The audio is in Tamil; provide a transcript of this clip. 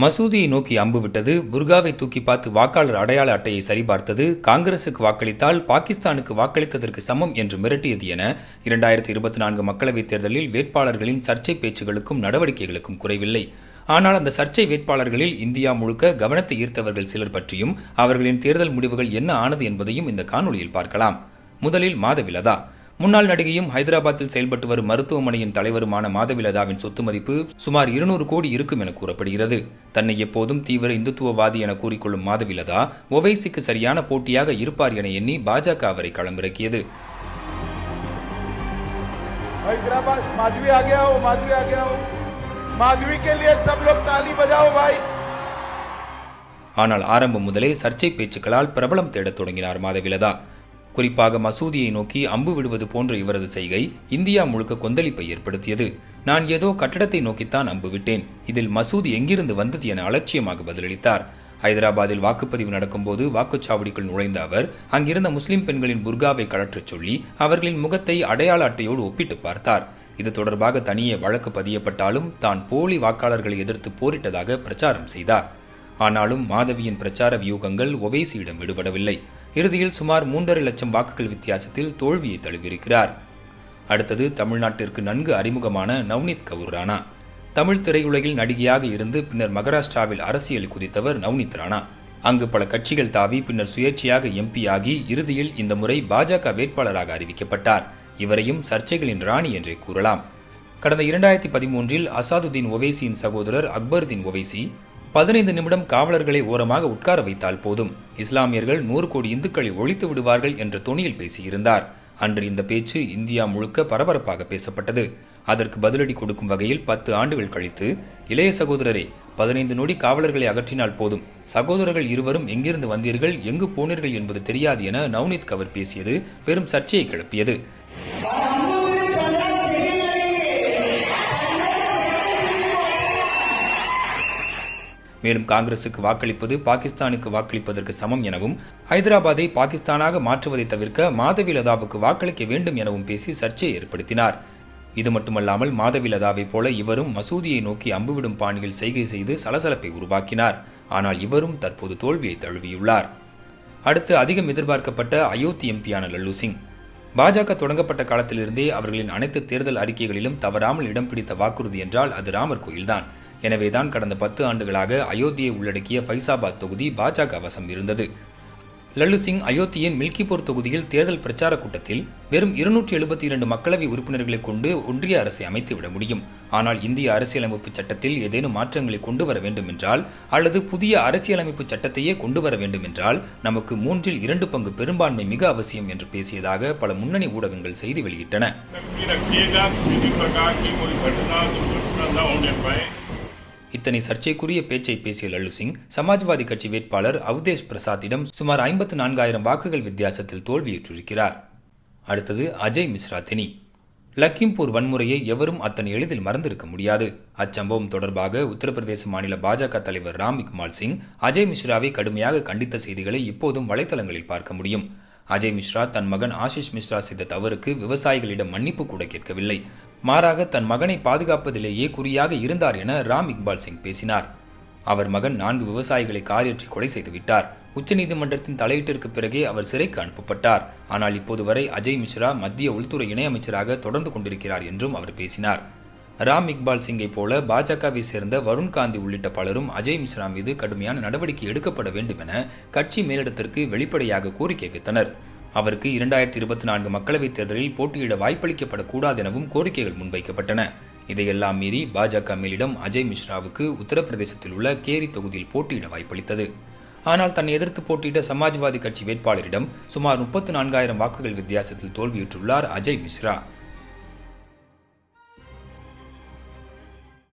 மசூதியை நோக்கி அம்பு விட்டது. புர்காவை தூக்கி பார்த்து வாக்காளர் அடையாள அட்டையை சரிபார்த்தது. காங்கிரசுக்கு வாக்களித்தால் பாகிஸ்தானுக்கு வாக்களித்ததற்கு சமம் என்று மிரட்டியது என இரண்டாயிரத்தி இருபத்தி நான்கு மக்களவைத் தேர்தலில் வேட்பாளர்களின் சர்ச்சை பேச்சுகளுக்கும் நடவடிக்கைகளுக்கும் குறைவில்லை. ஆனால் அந்த சர்ச்சை வேட்பாளர்களில் இந்தியா முழுக்க கவனத்தை ஈர்த்தவர்கள் சிலர் பற்றியும் அவர்களின் தேர்தல் முடிவுகள் என்ன ஆனது என்பதையும் இந்த காணொலியில் பார்க்கலாம். முதலில் மாதவிலதா. முன்னாள் நடிகையும் ஹைதராபாத்தில் செயல்பட்டு வரும் மருத்துவமனையின் தலைவருமான மாதவிலதாவின் சொத்து மதிப்பு சுமார் இருநூறு கோடி இருக்கும் என கூறப்படுகிறது. தன்னை எப்போதும் தீவிர இந்துத்துவவாதி என கூறிக்கொள்ளும் மாதவிலதா ஒவைசிக்கு சரியான போட்டியாக இருப்பார் என எண்ணி பாஜக அவரை களமிறக்கியது. ஆனால் ஆரம்பம் முதலே சர்ச்சை பேச்சுக்களால் பிரபலம் தேடத் தொடங்கினார் மாதவிலதா குறிப்பாக மசூதியை நோக்கி அம்பு விடுவது போன்ற இவரது செய்கை இந்தியா முழுக்க கொந்தளிப்பை ஏற்படுத்தியது. நான் ஏதோ கட்டடத்தை நோக்கித்தான் அம்பு விட்டேன். இதில் மசூதி எங்கிருந்து வந்தது என அலட்சியமாக பதிலளித்தார். ஹைதராபாத்தில் வாக்குப்பதிவு நடக்கும்போது வாக்குச்சாவடிக்குள் நுழைந்த அவர் அங்கிருந்த முஸ்லிம் பெண்களின் புர்காவை கழற்றச் சொல்லி அவர்களின் முகத்தை அடையாள அட்டையோடு ஒப்பிட்டு பார்த்தார். இது தொடர்பாக தனியே வழக்கு பதியப்பட்டாலும் தான் போலி வாக்காளர்களை எதிர்த்து போரிட்டதாக பிரச்சாரம் செய்தார். ஆனாலும் மாதவியின் பிரச்சார வியூகங்கள் ஒவேசியிடம் விடுபடவில்லை. இறுதியில் சுமார் மூன்றரை லட்சம் வாக்குகள் வித்தியாசத்தில் தோல்வியை தழுவியிருக்கிறார். அடுத்தது தமிழ்நாட்டிற்கு நன்கு அறிமுகமான நவ்னித் கவுர் ராணா. தமிழ் திரையுலகில் நடிகையாக இருந்து பின்னர் மகாராஷ்டிராவில் அரசியல் குதித்தவர் நவ்னித் ராணா. அங்கு பல கட்சிகள் தாவி பின்னர் சுயேட்சையாக எம்பி ஆகி இறுதியில் இந்த முறை பாஜக வேட்பாளராக அறிவிக்கப்பட்டார். இவரையும் சர்ச்சைகளின் ராணி என்றே கூறலாம். கடந்த இரண்டாயிரத்தி பதிமூன்றில் அசாதுதீன் ஒவைசியின் சகோதரர் அக்பருதீன் ஒவைசி பதினைந்து நிமிடம் காவலர்களை ஓரமாக உட்கார வைத்தால் போதும். இஸ்லாமியர்கள் நூறு கோடி இந்துக்களை ஒழித்து விடுவார்கள் என்ற தொனியில் பேசியிருந்தார். அன்று இந்த பேச்சு இந்தியா முழுக்க பரபரப்பாக பேசப்பட்டது. அதற்கு பதிலடி கொடுக்கும் வகையில் பத்து ஆண்டுகள் கழித்து இளைய சகோதரரே பதினைந்து நொடி காவலர்களை அகற்றினால் போதும். சகோதரர்கள் இருவரும் எங்கிருந்து வந்தீர்கள் எங்கு போனீர்கள் என்பது தெரியாது என நவ்னித் கவர் பேசியது பெரும் சர்ச்சையை கிளப்பியது. மேலும் காங்கிரசுக்கு வாக்களிப்பது பாகிஸ்தானுக்கு வாக்களிப்பதற்கு சமம் எனவும் ஹைதராபாத்தை பாகிஸ்தானாக மாற்றுவதை தவிர்க்க மாதவி லதாவுக்கு வாக்களிக்க வேண்டும் எனவும் பேசி சர்ச்சையை ஏற்படுத்தினார். இது மட்டுமல்லாமல் மாதவி லதாவைப் போல இவரும் மசூதியை நோக்கி அம்புவிடும் பாணியில் செய்கை செய்து சலசலப்பை உருவாக்கினார். ஆனால் இவரும் தற்போது தோல்வியை தழுவியுள்ளார். அடுத்து அதிகம் எதிர்பார்க்கப்பட்ட அயோத்தி எம்பியான லல்லு சிங். பாஜக தொடங்கப்பட்ட காலத்திலிருந்தே அவர்களின் அனைத்து தேர்தல் அறிக்கைகளிலும் தவறாமல் இடம் பிடித்த வாக்குறுதி என்றால் அது ராமர் கோயில்தான். எனவேதான் கடந்த பத்து ஆண்டுகளாக அயோத்தியை உள்ளடக்கிய ஃபைசாபாத் தொகுதி பாஜக வசம் இருந்தது லல்லு சிங் அயோத்தியின் மில்கிபூர் தொகுதியில் தேர்தல் பிரச்சார கூட்டத்தில் வெறும் இருநூற்றி எழுபத்தி இரண்டு மக்களவை உறுப்பினர்களை கொண்டு ஒன்றிய அரசை அமைத்துவிட முடியும் ஆனால் இந்திய அரசியலமைப்பு சட்டத்தில் ஏதேனும் மாற்றங்களை கொண்டு வர வேண்டும் என்றால் அல்லது புதிய அரசியலமைப்பு சட்டத்தையே கொண்டு வர வேண்டும் என்றால் நமக்கு மூன்றில் இரண்டு பங்கு பெரும்பான்மை மிக அவசியம் என்று பேசியதாக பல முன்னணி ஊடகங்கள் செய்தி வெளியிட்டன இத்தனை சர்ச்சைக்குரிய பேச்சை பேசிய லல்லு சிங் சமாஜ்வாதி கட்சி வேட்பாளர் அவதேஷ் பிரசாத்திடம் சுமார் ஐம்பத்து நான்காயிரம் வாக்குகள் வித்தியாசத்தில் தோல்வியுற்றிருக்கிறார். அடுத்தது அஜய் மிஸ்ரா தினி லக்கிம்பூர் வன்முறையை எவரும் அத்தனை எளிதில் மறந்திருக்க முடியாது. அச்சம்பவம் தொடர்பாக உத்தரப்பிரதேச மாநில பாஜக தலைவர் ராம் இக்மால் சிங் அஜய் மிஸ்ராவை கடுமையாக கண்டித்த செய்திகளை இப்போதும் வலைத்தளங்களில் பார்க்க முடியும். அஜய் மிஸ்ரா தன் மகன் ஆஷிஷ் மிஸ்ரா செய்த தவறுக்கு விவசாயிகளிடம் மன்னிப்பு கூட கேட்கவில்லை. மாறாக தன் மகனை பாதுகாப்பதிலேயே குறியாக இருந்தார் என ராம் இக்பால் சிங் பேசினார். அவர் மகன் நான்கு விவசாயிகளை காரியற்றி கொலை செய்துவிட்டார் உச்சநீதிமன்றத்தின் தலையீட்டிற்கு பிறகே அவர் சிறைக்கு அனுப்பப்பட்டார். ஆனால் இப்போது வரை அஜய் மிஸ்ரா மத்திய உள்துறை இணையமைச்சராக தொடர்ந்து கொண்டிருக்கிறார் என்றும் அவர் பேசினார். ராம் இக்பால் சிங்கை போல பாஜகவை சேர்ந்த வருண் காந்தி உள்ளிட்ட பலரும் அஜய் மிஸ்ரா மீது கடுமையான நடவடிக்கை எடுக்கப்பட வேண்டும் என கட்சி மேலிடத்திற்கு வெளிப்படையாக கோரிக்கை வைத்தனர். அவருக்கு இரண்டாயிரத்தி இருபத்தி நான்கு மக்களவைத் தேர்தலில் போட்டியிட வாய்ப்பளிக்கப்படக்கூடாது எனவும் கோரிக்கைகள் முன்வைக்கப்பட்டன. இதையெல்லாம் மீறி பாஜக மேலிடம் அஜய் மிஸ்ராவுக்கு உத்தரப்பிரதேசத்தில் உள்ள கேரி தொகுதியில் போட்டியிட வாய்ப்பளித்தது. ஆனால் தன்னை எதிர்த்து போட்டியிட்ட சமாஜ்வாதி கட்சி வேட்பாளரிடம் சுமார் முப்பத்து நான்காயிரம் வாக்குகள் வித்தியாசத்தில் தோல்வியுற்றுள்ளார் அஜய் மிஸ்ரா.